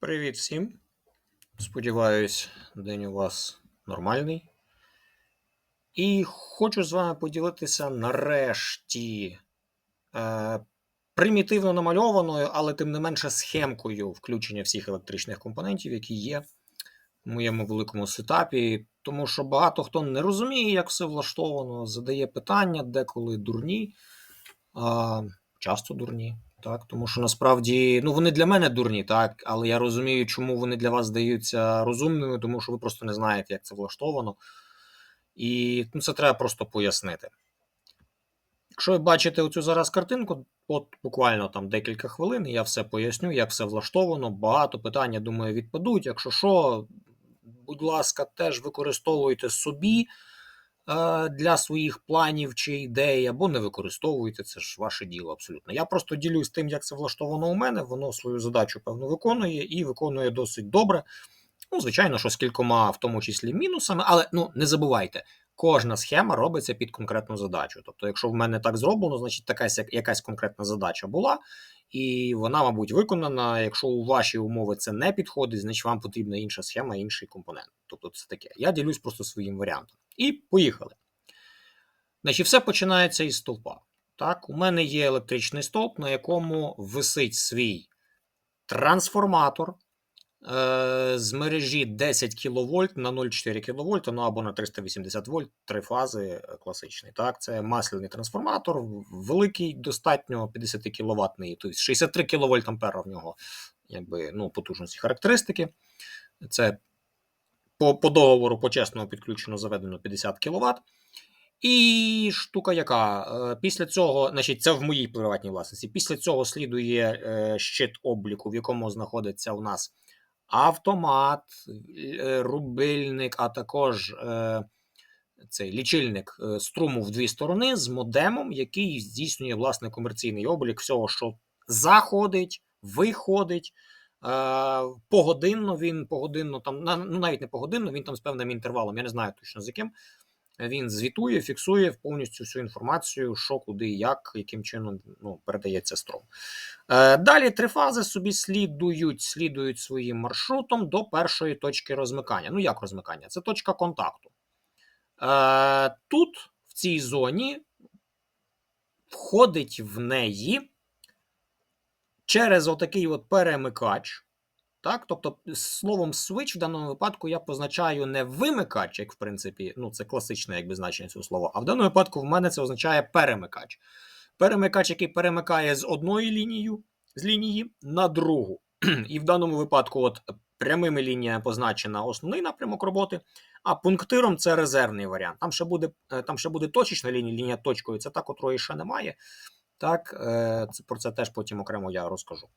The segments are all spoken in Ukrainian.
Привіт всім. Сподіваюсь, день у вас нормальний. І хочу з вами поділитися нарешті е, примітивно намальованою, але тим не менше схемкою включення всіх електричних компонентів, які є в моєму великому сетапі. Тому що багато хто не розуміє, як все влаштовано, задає питання, деколи дурні, а, часто дурні. Так, тому що насправді ну вони для мене дурні, так, але я розумію, чому вони для вас здаються розумними, тому що ви просто не знаєте, як це влаштовано. І ну, це треба просто пояснити. Якщо ви бачите оцю зараз картинку, от буквально там декілька хвилин, я все поясню, як все влаштовано. Багато питань, я думаю, відпадуть. Якщо що, будь ласка, теж використовуйте собі для своїх планів чи ідей, або не використовуйте, це ж ваше діло абсолютно. Я просто ділюсь тим, як це влаштовано у мене, воно свою задачу, певно, виконує і виконує досить добре. Ну, звичайно, що з кількома, в тому числі, мінусами, але ну не забувайте, кожна схема робиться під конкретну задачу. Тобто, якщо в мене так зроблено, значить така якась конкретна задача була, і вона, мабуть, виконана. Якщо у ваші умови це не підходить, значить вам потрібна інша схема, інший компонент. Тобто, це таке. Я ділюсь просто своїм варіантом. І поїхали. Значить, все починається із стовпа. Так, у мене є електричний стовп, на якому висить свій трансформатор з мережі 10 кВт на 0,4 кВт, ну або на 380 вольт, три фази е, класичний. Так, Це масляний трансформатор, великий, достатньо 50 кВт, тобто 63 кВт ампера в нього якби, ну, потужності характеристики. Це по по договору почесному підключено заведено 50 кВт. І штука, яка е, після цього, значить, це в моїй приватній власності. Після цього слідує е, щит обліку, в якому знаходиться у нас автомат, е, рубильник, а також цей лічильник струму в дві сторони з модемом, який здійснює власне комерційний облік всього, що заходить, виходить. Погодинно він погодинно там, ну навіть не погодинно, він там з певним інтервалом. Я не знаю точно з яким. Він звітує, фіксує повністю всю інформацію, що, куди, як, яким чином ну, передається струм. Е, Далі три фази собі слідують, слідують своїм маршрутом до першої точки розмикання. Ну, як розмикання? Це точка контакту. Е, Тут, в цій зоні, входить в неї через отакий от перемикач. Так, тобто, словом switch в даному випадку я позначаю не вимикач, як в принципі, ну це класичне якби значення цього слова. А в даному випадку в мене це означає перемикач. Перемикач, який перемикає з одної лінії з лінії на другу. І в даному випадку, от прямими лініями позначена основний напрямок роботи, а пунктиром це резервний варіант. Там ще буде е, там ще буде точечна лінія, лінія точкою, це та, котрої ще немає. Так, е, про це теж потім окремо я розкажу.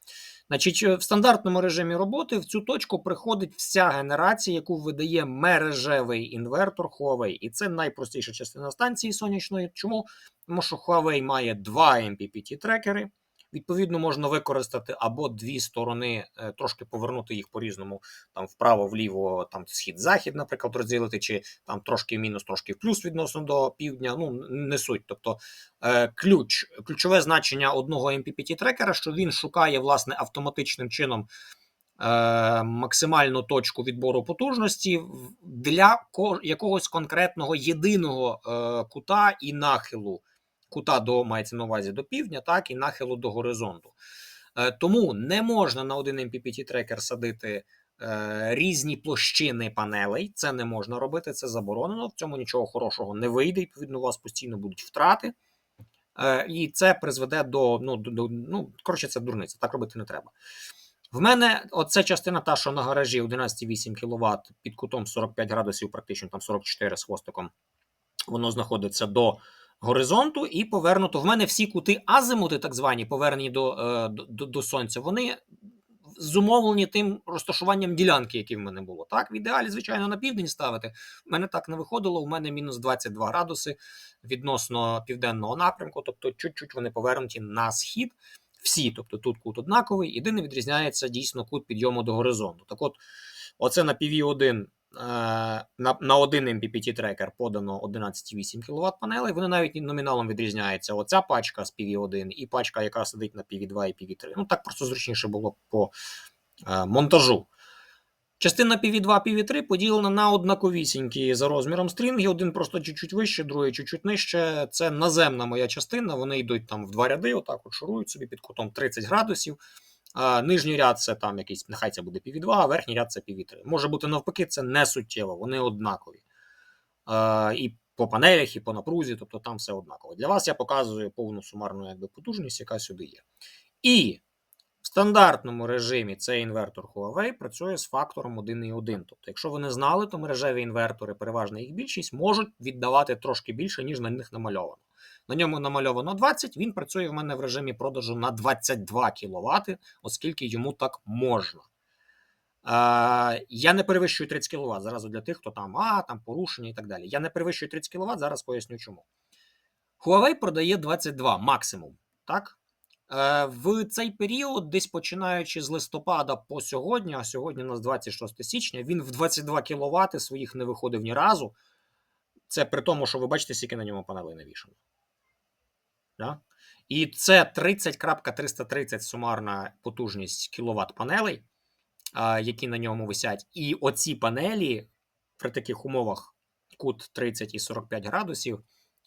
Значить, в стандартному режимі роботи в цю точку приходить вся генерація, яку видає мережевий інвертор Huawei. І це найпростіша частина станції сонячної. Чому? Тому що Huawei має два MPPT-трекери. Відповідно, можна використати або дві сторони, е, трошки повернути їх по-різному, там вправо-вліво, там схід-захід, наприклад, розділити, чи там трошки в мінус, трошки в плюс відносно до півдня. Ну, не суть. Тобто е, ключ, ключове значення одного MPPT-трекера, що він шукає власне автоматичним чином. Е, максимальну точку відбору потужності для якогось конкретного єдиного кута і нахилу кута до мається на увазі до півдня, так і нахилу до горизонту. Е, тому не можна на один MPPT трекер садити е, різні площини панелей. Це не можна робити, це заборонено. В цьому нічого хорошого не вийде. Відповідно, у вас постійно будуть втрати. Е, і це призведе до ну, до, ну коротше, це дурниця, так робити не треба. В мене оця частина, та, що на гаражі 11,8 кВт під кутом 45 градусів, практично там 44 з хвостиком, воно знаходиться до горизонту і повернуто. В мене всі кути азимути, так звані, повернені до, е, до, до сонця, вони зумовлені тим розташуванням ділянки, яке в мене було. Так, в ідеалі, звичайно, на південь ставити. В мене так не виходило. У мене мінус 22 градуси відносно південного напрямку, тобто чуть-чуть вони повернуті на схід. Всі, тобто тут кут однаковий, єдине відрізняється дійсно кут підйому до горизонту. Так от, оце на PV1 Е, на на один MPPT трекер подано 11,8 кВт панелей. Вони навіть номіналом відрізняються. Оця пачка з PV1 і пачка, яка сидить на PV2 і PV3. Ну так просто зручніше було по е, монтажу. Частина PV2, PV3 поділена на однаковісінькі за розміром стрінги. Один просто чуть-чуть вище, другий чуть-чуть нижче. Це наземна моя частина. Вони йдуть там в два ряди, отак от шурують собі під кутом 30 градусів. Нижній ряд це там якийсь, нехай це буде PV2, а верхній ряд це PV3. Може бути навпаки, це не суттєво, вони однакові. І по панелях, і по напрузі, тобто там все однаково. Для вас я показую повну сумарну якби, потужність, яка сюди є. І в стандартному режимі цей інвертор Huawei працює з фактором 1,1. Тобто, якщо ви не знали, то мережеві інвертори, переважна їх більшість, можуть віддавати трошки більше, ніж на них намальовано. На ньому намальовано 20, він працює в мене в режимі продажу на 22 кВт, оскільки йому так можна. Е, я не перевищую 30 кВт. Зараз для тих, хто там, а, там порушення і так далі. Я не перевищую 30 кВт, зараз поясню чому. Huawei продає 22 максимум. Так? Е, В цей період, десь починаючи з листопада по сьогодні, а сьогодні у нас 26 січня, він в 22 кВт своїх не виходив ні разу. Це при тому, що ви бачите, скільки на ньому панелей навішано. Да? І це 30.330 сумарна потужність кіловат панелей, які на ньому висять. І оці панелі при таких умовах кут 30 і 45 градусів,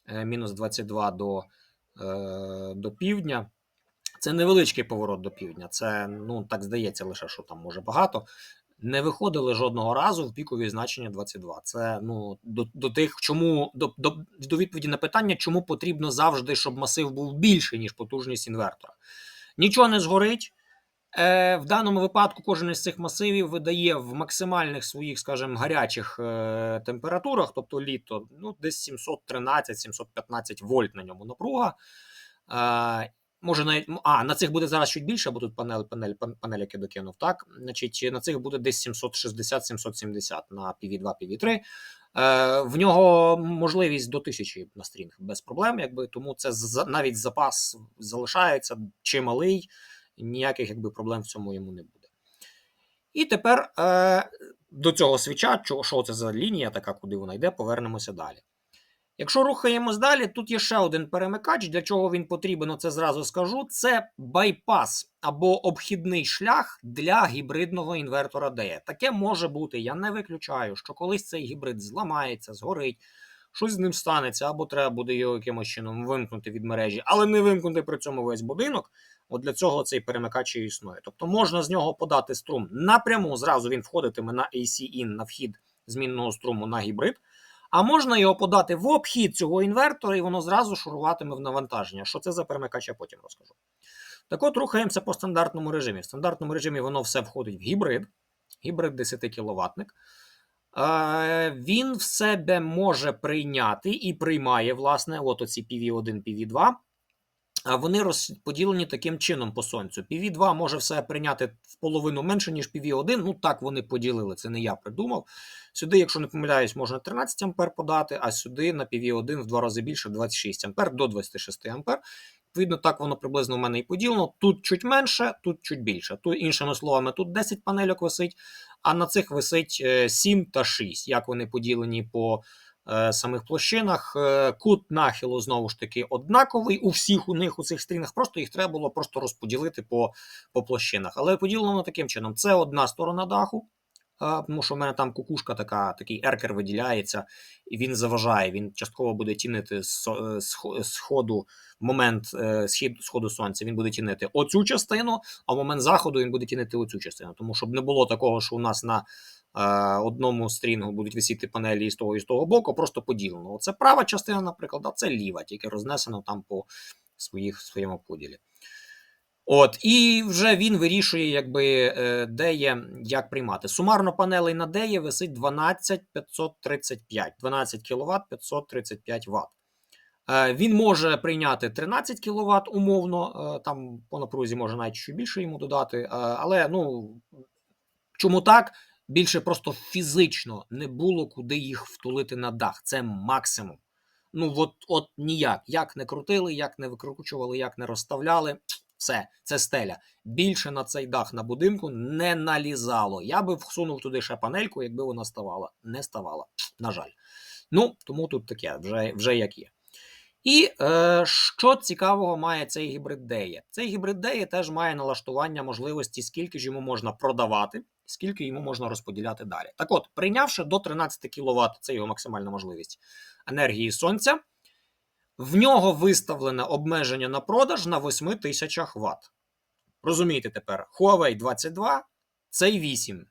е, мінус 22 до, е, до півдня. Це невеличкий поворот до півдня. Це, ну, так здається, лише що там може багато. Не виходили жодного разу в пікові значення 22. Це ну до, до тих, чому до, до, до відповіді на питання, чому потрібно завжди, щоб масив був більший, ніж потужність інвертора. Нічого не згорить. Е, В даному випадку кожен із цих масивів видає в максимальних своїх, скажімо, гарячих е, температурах, тобто літо, ну, десь 713-715 вольт на ньому напруга. Е, Може, навіть а на цих буде зараз чуть більше, бо тут панель, панель, панель, яке докинув. Так, значить, на цих буде десь 760-770 на PV2, PV3. Е, В нього можливість до 1000 на стрінг без проблем, якби тому це за, навіть запас залишається чималий, ніяких якби проблем в цьому йому не буде. І тепер е, до цього свіча, що це за лінія, така, куди вона йде, повернемося далі. Якщо рухаємось далі, тут є ще один перемикач. Для чого він потрібен, це зразу скажу. Це байпас або обхідний шлях для гібридного інвертора DE. Таке може бути. Я не виключаю, що колись цей гібрид зламається, згорить, щось з ним станеться, або треба буде його якимось чином вимкнути від мережі, але не вимкнути при цьому весь будинок. От для цього цей перемикач і існує. Тобто можна з нього подати струм напряму. Зразу він входитиме на AC-IN, на вхід змінного струму на гібрид. А можна його подати в обхід цього інвертора, і воно зразу шуруватиме в навантаження. Що це за перемикач, я потім розкажу. Так от рухаємося по стандартному режимі. В стандартному режимі воно все входить в гібрид, гібрид 10 кВт. Він в себе може прийняти і приймає, власне, от оці PV1, PV2. Вони розподілені таким чином по сонцю. PV2 може все прийняти в половину менше, ніж PV1. Ну так вони поділили, це не я придумав. Сюди, якщо не помиляюсь, можна 13 ампер подати, а сюди на PV1 в два рази більше 26 ампер до 26 ампер. Відповідно, так воно приблизно в мене і поділено. Тут чуть менше, тут чуть більше. Тут, іншими словами, тут 10 панельок висить, а на цих висить 7 та 6. Як вони поділені по е, самих площинах. Е, кут нахилу знову ж таки однаковий. У всіх у них у цих стрінах просто їх треба було просто розподілити по, по площинах. Але поділено таким чином: це одна сторона даху. Тому що в мене там кукушка така, такий еркер виділяється, і він заважає. Він частково буде тінити сходу момент е, схід сходу сонця. Він буде тінити оцю частину, а в момент заходу він буде тінити оцю частину. Тому щоб не було такого, що у нас на е, одному стрінгу будуть висіти панелі і з того і з того боку, просто поділено. Оце права частина, наприклад, а це ліва, тільки рознесено там по своїх своєму поділі. От, І вже він вирішує, якби, е, де є, як приймати. Сумарно панелей на деє висить 12535, 12 кВт 535 Вт. Він може прийняти 13 кВт умовно, е, там по напрузі може навіть ще більше йому додати. Е, але ну, чому так? Більше просто фізично не було куди їх втулити на дах. Це максимум. Ну, от, от ніяк. Як не крутили, як не викручували, як не розставляли. Все, це стеля. Більше на цей дах на будинку не налізало. Я би всунув туди ще панельку, якби вона ставала. Не ставала. На жаль. Ну, тому тут таке, вже вже як є. І е, що цікавого має цей гібрид Деє? Цей гібрид Деє теж має налаштування можливості, скільки ж йому можна продавати, скільки йому можна розподіляти далі. Так от, прийнявши до 13 кВт, це його максимальна можливість енергії сонця, в нього виставлене обмеження на продаж на 8 тисячах Вт. Розумієте тепер, Huawei 22, цей 8.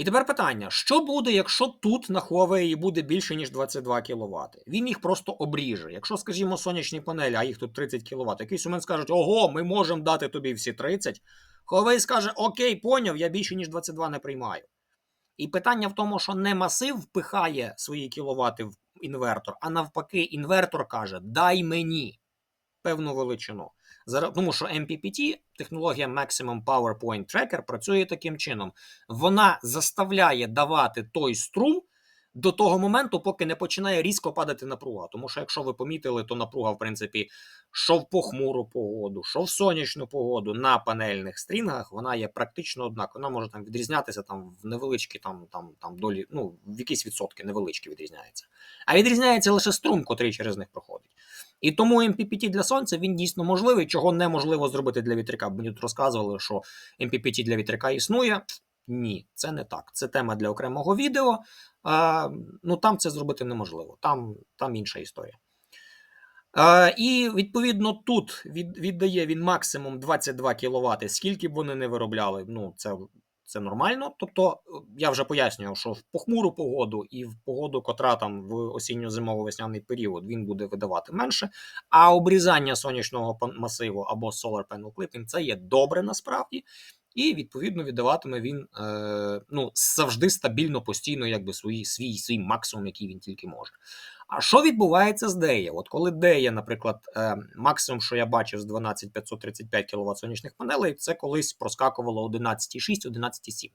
І тепер питання: що буде, якщо тут на Huawei буде більше, ніж 22 кВт? Він їх просто обріже. Якщо, скажімо, сонячні панелі, а їх тут 30 кВт, якийсь момент скажуть, ого, ми можемо дати тобі всі 30. Huawei скаже, окей, поняв, я більше, ніж 22 не приймаю. І питання в тому, що не масив впихає свої кіловати в інвертор, а навпаки, інвертор каже: дай мені певну величину. Зараз, тому що MPPT, технологія Maximum Power Point Tracker, працює таким чином. Вона заставляє давати той струм до того моменту, поки не починає різко падати напруга. Тому що, якщо ви помітили, то напруга, в принципі, що в похмуру погоду, що в сонячну погоду на панельних стрінгах, вона є практично однакова. Вона може там відрізнятися там в невеличкі там, там, там долі, ну, в якісь відсотки невеличкі відрізняється. А відрізняється лише струм, котрий через них проходить. І тому MPPT для сонця він дійсно можливий, чого неможливо зробити для вітряка. Мені тут розказували, що MPPT для вітряка існує. Ні, це не так. Це тема для окремого відео. А, Ну там це зробити неможливо. Там там інша історія. А, І відповідно тут від, віддає він максимум 22 кВт, скільки б вони не виробляли. Ну, це це нормально. Тобто, я вже пояснював, що в похмуру погоду і в погоду, котра там в осінньо-зимово-весняний період він буде видавати менше. А обрізання сонячного масиву або solar panel clipping – це є добре насправді. І відповідно віддаватиме він е, ну, завжди стабільно, постійно, якби свій свій свій максимум, який він тільки може. А що відбувається з Дея? От коли Дея, наприклад, е, максимум, що я бачив з 12535 кВт сонячних панелей, це колись проскакувало 11,6, 11,7.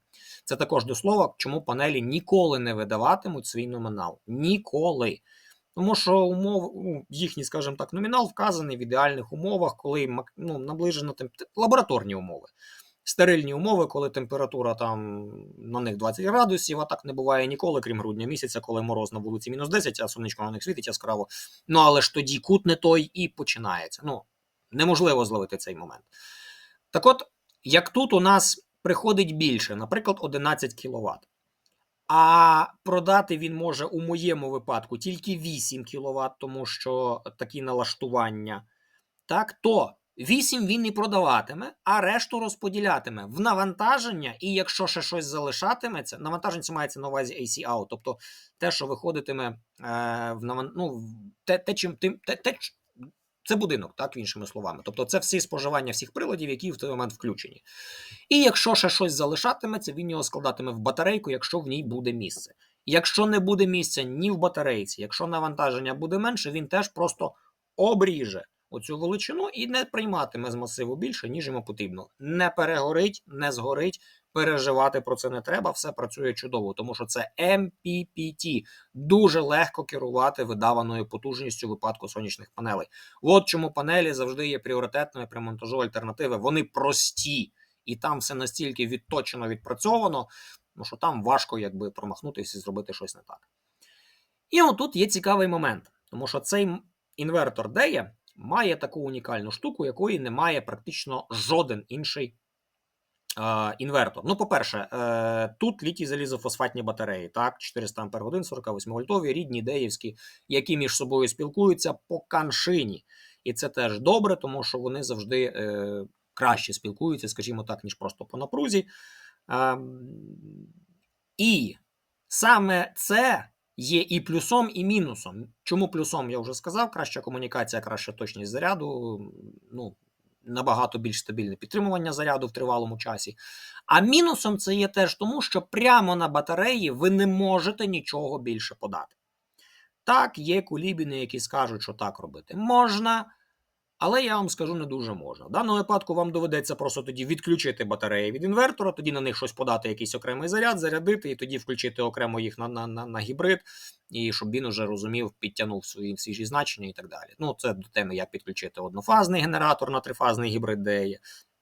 Це також до слова, чому панелі ніколи не видаватимуть свій номінал. Ніколи. Тому що умов, ну, їхній, скажімо так, номінал вказаний в ідеальних умовах, коли ну, наближено лабораторні умови стерильні умови, коли температура там на них 20 градусів, а так не буває ніколи, крім грудня місяця, коли мороз на вулиці мінус 10, а сонечко на них світить яскраво. Ну але ж тоді кут не той і починається. Ну, неможливо зловити цей момент. Так от, як тут у нас приходить більше, наприклад, 11 кВт. А продати він може у моєму випадку тільки 8 кВт, тому що такі налаштування. Так, то 8 він і продаватиме, а решту розподілятиме в навантаження, і якщо ще щось залишатиметься, навантаження мається на увазі AC out, тобто те, що виходитиме е, в наван... ну, те, те, чим тим, те, те, це будинок, так, іншими словами. Тобто це всі споживання всіх приладів, які в той момент включені. І якщо ще щось залишатиметься, він його складатиме в батарейку, якщо в ній буде місце. Якщо не буде місця ні в батарейці, якщо навантаження буде менше, він теж просто обріже оцю величину і не прийматиме з масиву більше, ніж йому потрібно. Не перегорить, не згорить. Переживати про це не треба, все працює чудово, тому що це MPPT. Дуже легко керувати видаваною потужністю випадку сонячних панелей. От чому панелі завжди є пріоритетною при монтажу альтернативи. Вони прості, і там все настільки відточено відпрацьовано, що там важко якби промахнутися і зробити щось не так. І отут є цікавий момент, тому що цей інвертор Дея має таку унікальну штуку, якої не має практично жоден інший е, інвертор. Ну, по-перше, е, тут літій залізофосфатні батареї, так, 400 Ах, 48 вольтові, рідні, деївські, які між собою спілкуються по каншині. І це теж добре, тому що вони завжди е, краще спілкуються, скажімо так, ніж просто по напрузі. Е, і саме це є і плюсом, і мінусом. Чому плюсом я вже сказав? Краща комунікація, краща точність заряду, ну, набагато більш стабільне підтримування заряду в тривалому часі. А мінусом це є теж тому, що прямо на батареї ви не можете нічого більше подати. Так, є кулібіни, які скажуть, що так робити можна. Але я вам скажу не дуже можна. В даному випадку вам доведеться просто тоді відключити батареї від інвертора, тоді на них щось подати, якийсь окремий заряд, зарядити, і тоді включити окремо їх на на, на, на гібрид, і щоб він уже розумів, підтягнув свої свіжі значення і так далі. Ну, це до теми, як підключити однофазний генератор на трифазний гібрид, де є.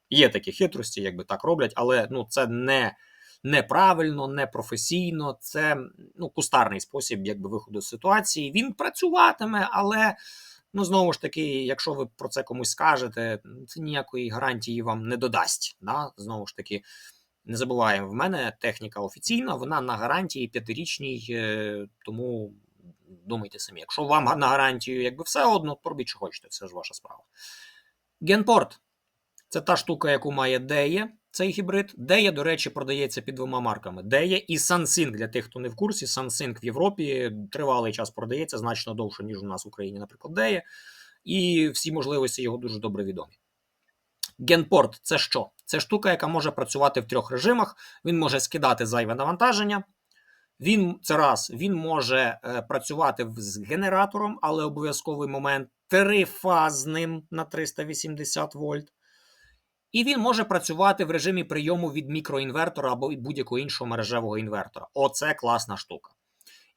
Є такі хитрості, якби так роблять, але ну, це не неправильно, непрофесійно. Це ну, кустарний спосіб якби, виходу з ситуації. Він працюватиме, але ну, знову ж таки, якщо ви про це комусь скажете, це ніякої гарантії вам не додасть. Да? Знову ж таки, не забуваємо, в мене техніка офіційна, вона на гарантії п'ятирічній, е, тому думайте самі. Якщо вам на гарантію якби все одно, пробіть, що хочете, це ж ваша справа. Генпорт це та штука, яку має Деє, цей гібрид. Деє, до речі, продається під двома марками: Деє і SunSync. Для тих, хто не в курсі, SunSync в Європі тривалий час продається значно довше, ніж у нас в Україні, наприклад, Деє. І всі можливості його дуже добре відомі. Генпорт це що? Це штука, яка може працювати в трьох режимах. Він може скидати зайве навантаження. Він це раз, він може е, працювати з генератором, але обов'язковий момент трифазним на 380 вольт. І він може працювати в режимі прийому від мікроінвертора або будь-якого іншого мережевого інвертора. Оце класна штука.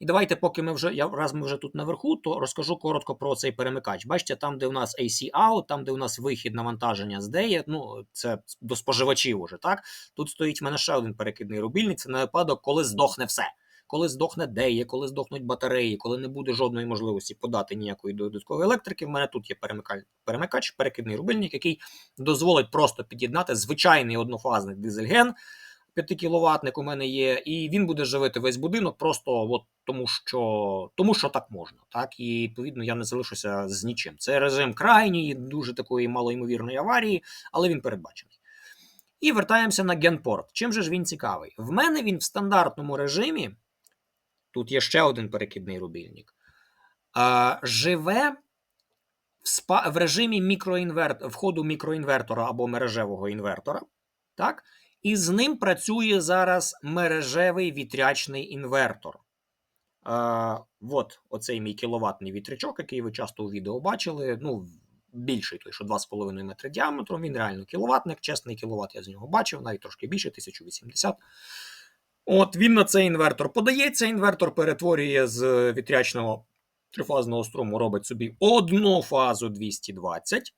І давайте, поки ми вже я раз ми вже тут наверху, то розкажу коротко про цей перемикач. Бачите, там, де у нас AC out, там, де у нас вихід навантаження з DEA, ну це до споживачів уже, так? Тут стоїть в мене ще один перекидний рубільник. Це на випадок, коли здохне все. Коли здохне DEA, коли здохнуть батареї, коли не буде жодної можливості подати ніякої додаткової електрики. В мене тут є перемикач, перекидний рубильник, який дозволить просто під'єднати звичайний однофазний дизельген. 5 кіловатник у мене є, і він буде живити весь будинок просто от тому, що тому, що так можна. Так і відповідно я не залишуся з нічим. Це режим крайньої, дуже такої малоймовірної аварії, але він передбачений. І вертаємося на генпорт. Чим же ж він цікавий? В мене він в стандартному режимі. Тут є ще один перекидний рубільник. А, живе в, спа, в режимі мікроінверт, входу мікроінвертора або мережевого інвертора. Так? І з ним працює зараз мережевий вітрячний інвертор. Е, от оцей мій кіловатний вітрячок, який ви часто у відео бачили. Ну, більший той, що 2,5 метри діаметром. Він реально кіловатник, чесний кіловат, я з нього бачив, навіть трошки більше, 1080. От він на цей інвертор подається. Інвертор перетворює з вітрячного трифазного струму, робить собі одну фазу 220.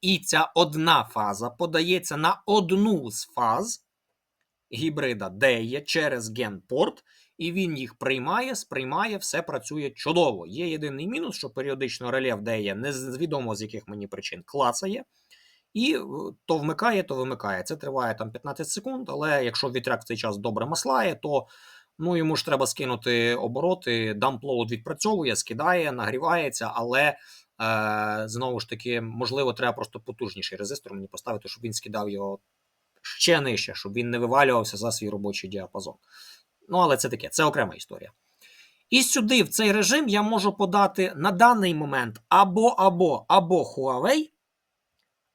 І ця одна фаза подається на одну з фаз гібрида DEA через генпорт, і він їх приймає, сприймає, все працює чудово. Є єдиний мінус, що періодично реле в DEA невідомо з яких мені причин клацає. І то вмикає, то вимикає. Це триває там 15 секунд, але якщо вітряк в цей час добре маслає, то ну, йому ж треба скинути обороти, дамплоуд відпрацьовує, скидає, нагрівається, але Е, знову ж таки, можливо, треба просто потужніший резистор мені поставити, щоб він скидав його ще нижче, щоб він не вивалювався за свій робочий діапазон. Ну, але це таке, це окрема історія. І сюди, в цей режим, я можу подати на даний момент або або, або Huawei,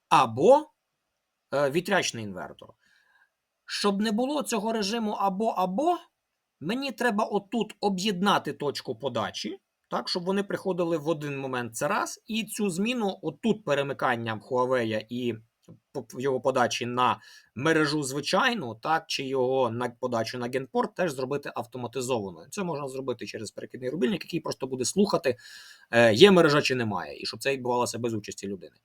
або е, вітрячний інвертор. Щоб не було цього режиму або або, мені треба отут об'єднати точку подачі так, щоб вони приходили в один момент це раз, і цю зміну отут перемиканням Huawei і його подачі на мережу звичайну, так, чи його на подачу на генпорт теж зробити автоматизованою. Це можна зробити через перекидний рубільник, який просто буде слухати, е, є мережа чи немає, і щоб це відбувалося без участі людини.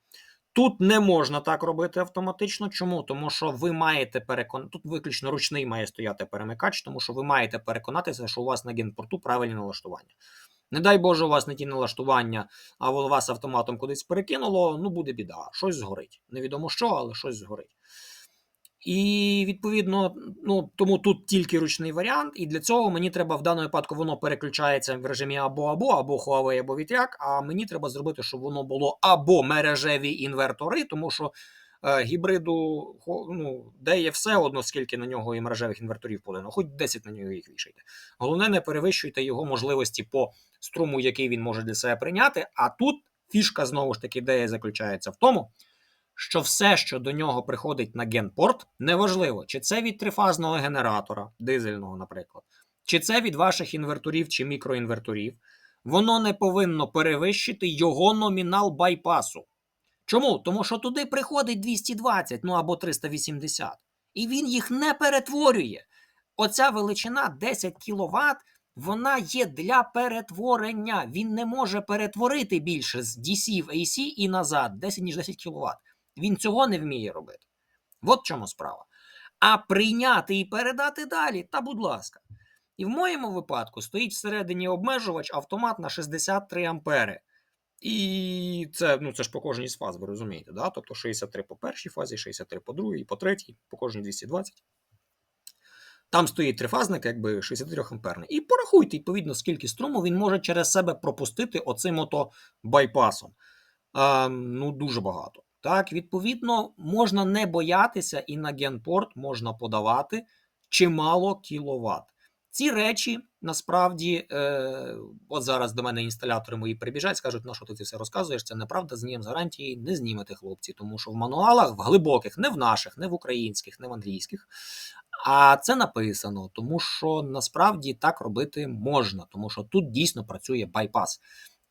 Тут не можна так робити автоматично. Чому? Тому що ви маєте переконати, тут виключно ручний має стояти перемикач, тому що ви маєте переконатися, що у вас на генпорту правильні налаштування. Не дай Боже, у вас не ті налаштування, а у вас автоматом кудись перекинуло, ну буде біда, щось згорить. Невідомо що, але щось згорить. І відповідно, ну тому тут тільки ручний варіант, і для цього мені треба в даному випадку воно переключається в режимі або або, або Huawei, або вітряк. А мені треба зробити, щоб воно було або мережеві інвертори, тому що е, гібриду ну, де є все одно, скільки на нього і мережевих інверторів подано, хоч 10 на нього їх вішайте. Головне, не перевищуйте його можливості по струму, який він може для себе прийняти. А тут фішка знову ж таки ідея заключається в тому, що все, що до нього приходить на генпорт, неважливо, чи це від трифазного генератора, дизельного, наприклад, чи це від ваших інверторів чи мікроінверторів, воно не повинно перевищити його номінал байпасу. Чому? Тому що туди приходить 220, ну або 380, і він їх не перетворює. Оця величина 10 кВт вона є для перетворення. Він не може перетворити більше з DC в AC і назад 10 ніж 10 кВт. Він цього не вміє робити. От чому справа. А прийняти і передати далі, та будь ласка. І в моєму випадку стоїть всередині обмежувач автомат на 63 ампери. І це ну, це ж по кожній з фаз, ви розумієте, да? тобто 63 по першій фазі, 63 по другій, по третій, по кожній 220. Там стоїть трифазник, якби 63 амперний. І порахуйте, відповідно, скільки струму він може через себе пропустити оцим ото байпасом. А, ну, дуже багато. Так, відповідно, можна не боятися, і на генпорт можна подавати чимало кіловат. Ці речі насправді, е, от зараз до мене інсталятори мої прибіжать, скажуть, на що ти це все розказуєш? Це неправда, знімем з гарантії, не знімете, хлопці, тому що в мануалах, в глибоких, не в наших, не в українських, не в англійських. А це написано, тому що насправді так робити можна, тому що тут дійсно працює байпас.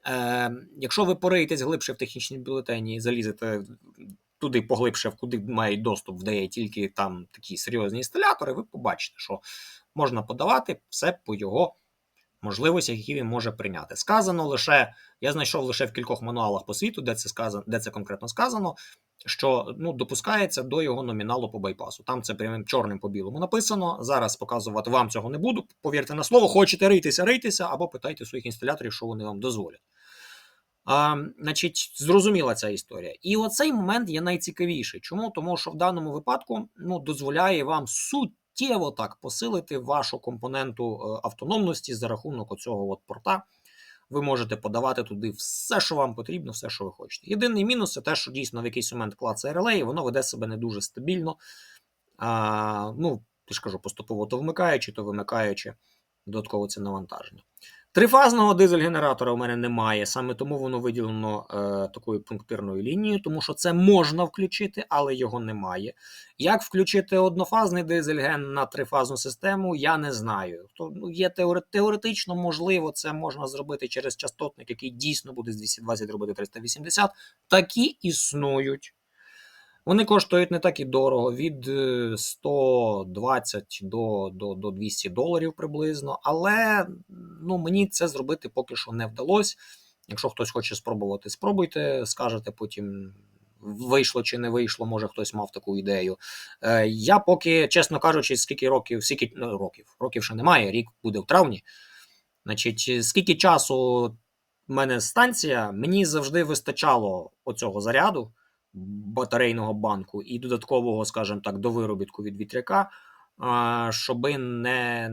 Е, Якщо ви пориєтесь глибше в технічній бюлетені і залізете туди поглибше, в куди мають доступ, вдає тільки там такі серйозні інсталятори, ви побачите, що можна подавати все по його можливостях, які він може прийняти. Сказано лише, я знайшов лише в кількох мануалах по світу, де це сказано, де це конкретно сказано, що ну, допускається до його номіналу по байпасу. Там це прямим чорним по білому написано. Зараз показувати вам цього не буду. Повірте на слово, хочете рейтися, рейтеся, або питайте своїх інсталяторів, що вони вам дозволять. А, Значить, зрозуміла ця історія. І оцей момент є найцікавіший. Чому? Тому що в даному випадку ну, дозволяє вам суттєво так посилити вашу компоненту е, автономності за рахунок оцього от порта. Ви можете подавати туди все, що вам потрібно, все, що ви хочете. Єдиний мінус це те, що дійсно в якийсь момент клацає релей, воно веде себе не дуже стабільно. А, Ну, я ж кажу, поступово то вмикаючи, то вимикаючи додатково це навантаження. Трифазного дизель-генератора у мене немає, саме тому воно виділено е, такою пунктирною лінією, тому що це можна включити, але його немає. Як включити однофазний дизель-ген на трифазну систему, я не знаю. То, ну, є теоре, Теоретично можливо, це можна зробити через частотник, який дійсно буде з 220 робити 380. Такі існують. Вони коштують не так і дорого, від 120 до до, до 200 доларів приблизно. Але ну, мені це зробити поки що не вдалося. Якщо хтось хоче спробувати, спробуйте, скажете потім. Вийшло чи не вийшло, може хтось мав таку ідею. Е, Я поки, чесно кажучи, скільки років, скільки ну, років, років ще немає, рік буде в травні. Значить, скільки часу в мене станція, мені завжди вистачало оцього заряду батарейного банку і додаткового, скажімо так, до виробітку від вітряка, щоби не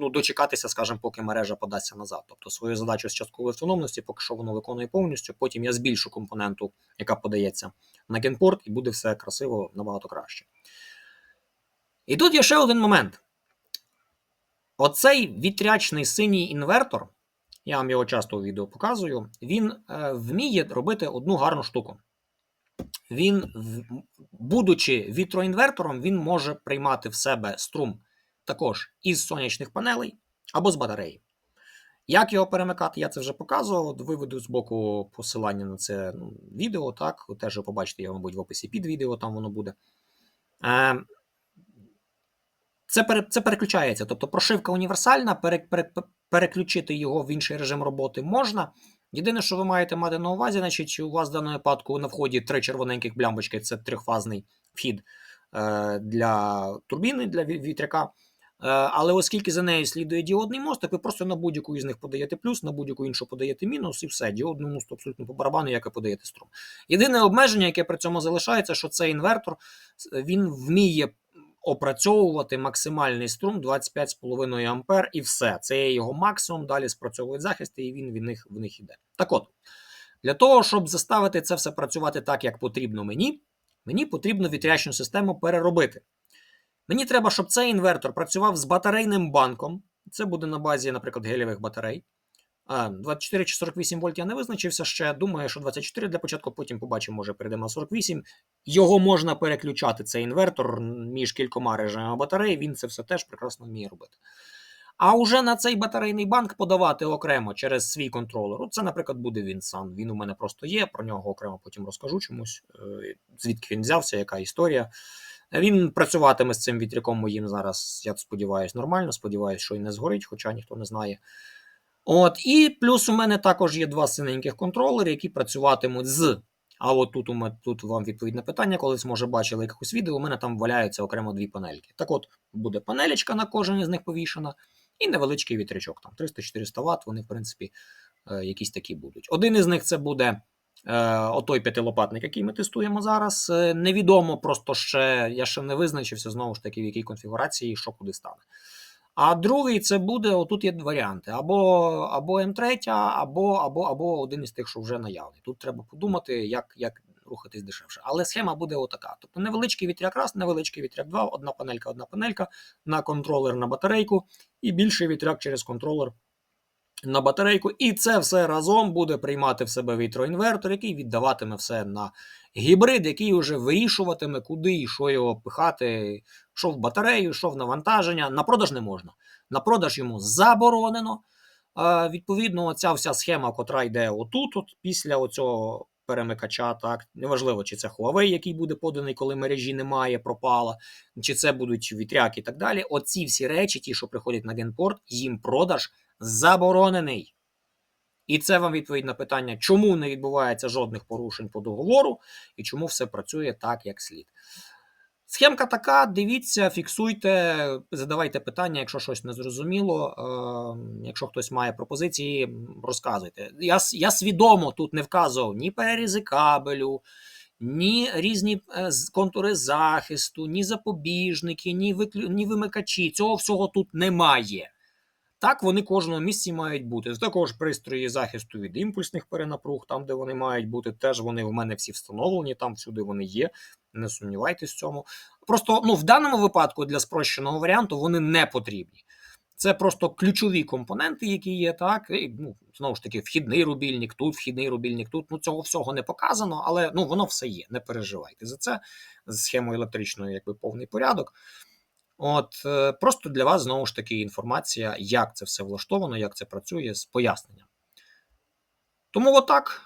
ну, дочекатися, скажімо, поки мережа подасться назад. Тобто свою задачу з часткової автономності, поки що воно виконує повністю. Потім я збільшу компоненту, яка подається на генпорт, і буде все красиво набагато краще. І тут є ще один момент. Оцей вітрячний синій інвертор, я вам його часто у відео показую, він е, вміє робити одну гарну штуку він, будучи вітроінвертором, він може приймати в себе струм також із сонячних панелей або з батареї. Як його перемикати, я це вже показував. Виведу з боку посилання на це ну, відео. так, Теж ви побачите його, мабуть, в описі під відео, там воно буде. Е, це це переключається. Тобто прошивка універсальна, переключити його в інший режим роботи можна. Єдине, що ви маєте мати на увазі, значить, у вас в даному випадку на вході три червоненьких блямбочки це трьохфазний вхід е, для турбіни, для вітряка. Е, але оскільки за нею слідує діодний мост, ви просто на будь-яку із них подаєте плюс, на будь-яку іншу подаєте мінус, і все, діодний мост абсолютно по барабану, як і подаєте струм. Єдине обмеження, яке при цьому залишається, що цей інвертор він вміє опрацьовувати максимальний струм 25,5 А і все. Це є його максимум. Далі спрацьовують захисти, і він в них в них іде. Так от, для того, щоб заставити це все працювати так, як потрібно мені, мені потрібно вітрячну систему переробити. Мені треба, щоб цей інвертор працював з батарейним банком. Це буде на базі, наприклад, гелєвих батарей. 24 чи 48 вольт я не визначився ще. Думаю, що 24 для початку, потім побачимо, може перейдемо на 48. Його можна переключати, цей інвертор між кількома режимами батареї, він це все теж прекрасно вміє робити. А вже на цей батарейний банк подавати окремо через свій контролер. Це, наприклад, буде він сам. Він у мене просто є, про нього окремо потім розкажу чомусь, е, звідки він взявся, яка історія. Він працюватиме з цим вітряком моїм зараз, я сподіваюся, нормально. Сподіваюся, що і не згорить, хоча ніхто не знає. От, І плюс у мене також є два синеньких контролери, які працюватимуть з А от тут у мене тут вам відповідне питання, колись може бачили якихось відео, у мене там валяються окремо дві панельки. Так от, буде панелечка на кожен із них повішена, і невеличкий вітрячок, там 300-400 Вт, вони, в принципі, е, якісь такі будуть. Один із них це буде е, отой п'ятилопатник, який ми тестуємо зараз. Е, невідомо, просто ще я ще не визначився знову ж таки, в якій конфігурації що куди стане. А другий це буде, отут є варіанти: або, або М3, або, або, або один із тих, що вже наявний. Тут треба подумати, як, як рухатись дешевше. Але схема буде отака. Тобто невеличкий вітряк раз, невеличкий вітряк два, одна панелька, одна панелька на контролер на батарейку, і більший вітряк через контролер на батарейку. І це все разом буде приймати в себе вітроінвертор, який віддаватиме все на гібрид, який вже вирішуватиме, куди і що його пихати, що в батарею, що в навантаження. На продаж не можна. На продаж йому заборонено. Відповідно, оця вся схема, котра йде отут, от після оцього перемикача, так неважливо, чи це Huawei, який буде поданий, коли мережі немає, пропала, чи це будуть вітряки і так далі. Оці всі речі, ті, що приходять на генпорт, їм продаж заборонений. І це вам відповідь на питання, чому не відбувається жодних порушень по договору і чому все працює так, як слід. Схемка така: дивіться, фіксуйте, задавайте питання, якщо щось не зрозуміло. Е, якщо хтось має пропозиції, розказуйте. Я, я свідомо тут не вказував ні перерізи кабелю, ні різні е, контури захисту, ні запобіжники, ні, виклю, ні вимикачі. Цього всього тут немає. Так, вони кожному місці мають бути. Також пристрої захисту від імпульсних перенапруг, там, де вони мають бути, теж вони в мене всі встановлені, там всюди вони є. Не сумнівайтесь в цьому. Просто ну, в даному випадку для спрощеного варіанту вони не потрібні. Це просто ключові компоненти, які є, так. І, ну, знову ж таки, вхідний рубільник, тут вхідний рубільник, тут ну цього всього не показано, але ну воно все є. Не переживайте за це. З схемою електричною, якби повний порядок. От е, просто для вас знову ж таки інформація, як це все влаштовано, як це працює з поясненням. Тому отак.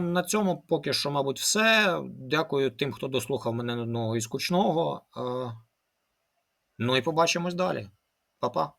На цьому поки що, мабуть, все. Дякую тим, хто дослухав мене одного і скучного. Е, Ну і побачимось далі. Па-па.